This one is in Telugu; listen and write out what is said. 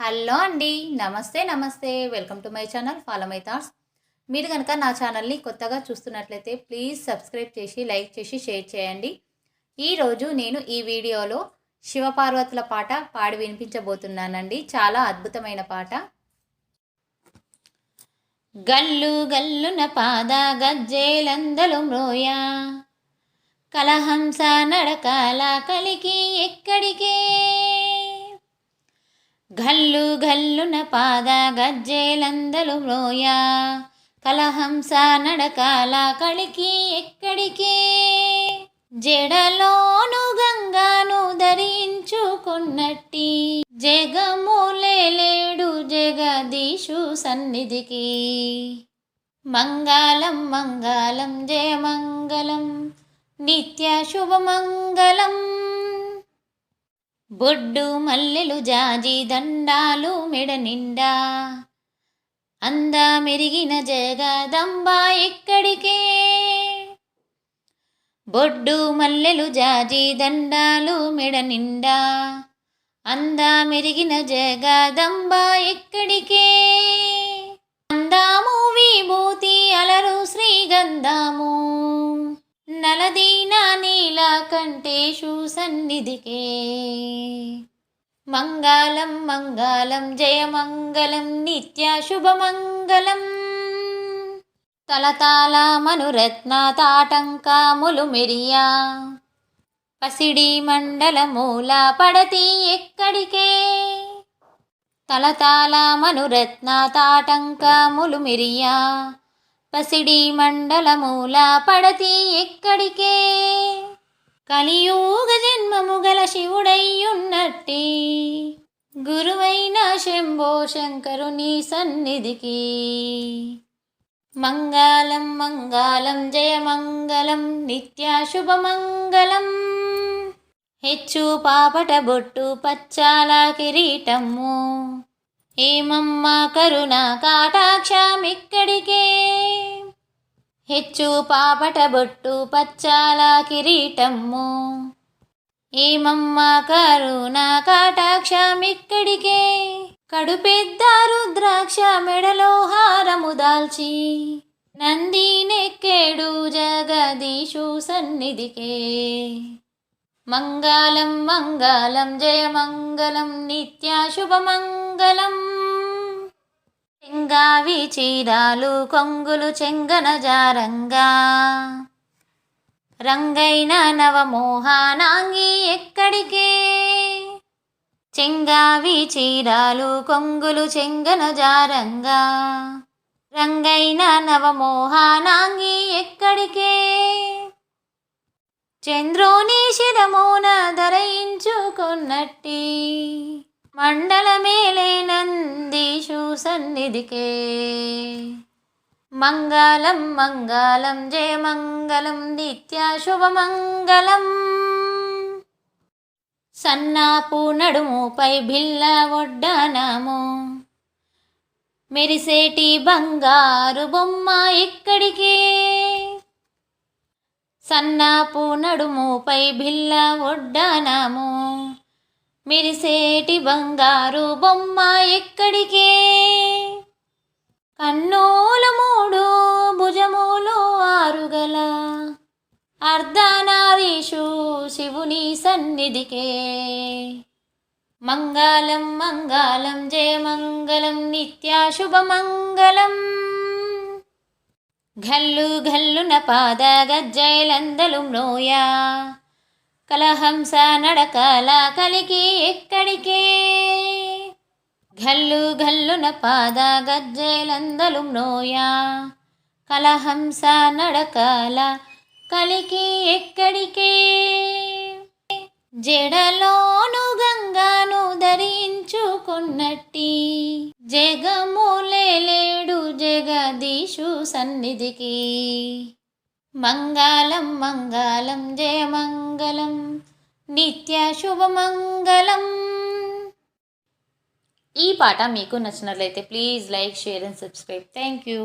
హలో అండి. నమస్తే నమస్తే. Welcome to my channel follow my thoughts. మీరు కనుక నా ఛానల్ని కొత్తగా చూస్తున్నట్లయితే ప్లీజ్ సబ్స్క్రైబ్ చేసి లైక్ చేసి షేర్ చేయండి. ఈరోజు నేను ఈ వీడియోలో శివపార్వతుల పాట పాడి వినిపించబోతున్నానండి. చాలా అద్భుతమైన పాట. గల్లు గల్లున పాద గజ్జేలందలు మ్రోయ. కలహంస నడకాల కలికి ఎక్కడికే గల్లు గల్లున పాద గజ్జేలందలు మ్రోయ. కలహంస నడకాల కళికి ఎక్కడికే? జడలోను గంగాను ధరించుకున్నట్టి జగములేడు జగదీషు సన్నిధికి. మంగళం మంగళం జయమంగళం నిత్య శుభమంగళం. బొడ్డు మల్లెలు జాజి దండాలు మెడ నిండా. అంద మెరిగిన జగదంబ ఎక్కడికే? బొడ్డు మల్లెలు జాజి దండాలు మెడ నిండా. అంద మెరిగిన జగదంబ ఎక్కడికే? అందాము విభూతి అలరు శ్రీగంధము నీలకంఠేషు సన్నిధికే. మంగళం మంగళం జయమంగళం నిత్య శుభమంగళం. తలతాల మనురత్న తాటంకాములు మెరియా పసిడి మండల మూల పడతి ఎక్కడికే? తలతాల మనురత్న తాటంకాములు మెరియా పసిడి మండల మూల పడతి ఎక్కడికే? కలియుగ జన్మము గల శివుడయ్యున్నట్టి. గురువైన శంభో శంకరుని సన్నిధికి. మంగళం మంగళం జయమంగళం నిత్య శుభమంగళం హెచ్చు పాపట బొట్టు పచ్చాల కిరీటము. ఏమమ్మ కరుణ కాటాక్షమిక్కడికే. హెచ్చు పాపట బొట్టు పచ్చాల కిరీటమ్ము ఏమమ్మ కరుణ కాటాక్షమిక్కడికే కడుపెద్ద రుద్రాక్ష మెడలో హారము దాల్చి నందినెక్కేడు జగదీశు సన్నిధికే మంగళం మంగళం జయమంగళం నిత్య శుభమంగళం చెంగావి చీరాలు కొంగులు చెంగన జారంగా. రంగైన నవమోహానాంగి ఎక్కడికే? చెంగావి చీరాలు కొంగులు చెంగన జారంగా. రంగైన నవమోహానాంగి ఎక్కడికే? చంద్రోని శిరమోన ధరయించుకున్నట్టి మండలమేలే నందీషు సన్నిధికే. మంగళం మంగళం జయమంగళం నిత్య శుభమంగళం సన్నాపు నడుముపై బిల్ల ఒడ్డానాము. మెరిసేటి బంగారు బొమ్మ ఇక్కడికే. సన్నాపు నడుముపై బిల్ల ఒడ్డానాము. మిరిసేటి బంగారు బొమ్మ ఎక్కడికే? కన్నోలు మూడు భుజములు ఆరుగల. అర్ధనారీషు శివుని సన్నిధికే. మంగళం మంగళం జయమంగళం నిత్య శుభమంగళం. ఘల్లు ఘల్లున పాద గజ్జైలందలు మ్రోయా. కలహంస నడకాల కలికి ఎక్కడికే? గల్లు గల్లున పాద గజ్జేలందలు నోయా కలహంస నడకాల కలికి ఎక్కడికే? జడలోను గంగాను ధరించుకున్నట్టి జగములేడు జగదీశు సన్నిధికి. మంగళం మంగళం జయమంగళం నిత్య శుభమంగళం ఈ పాట మీకు నచ్చినట్లయితే please like share and subscribe. Thank you.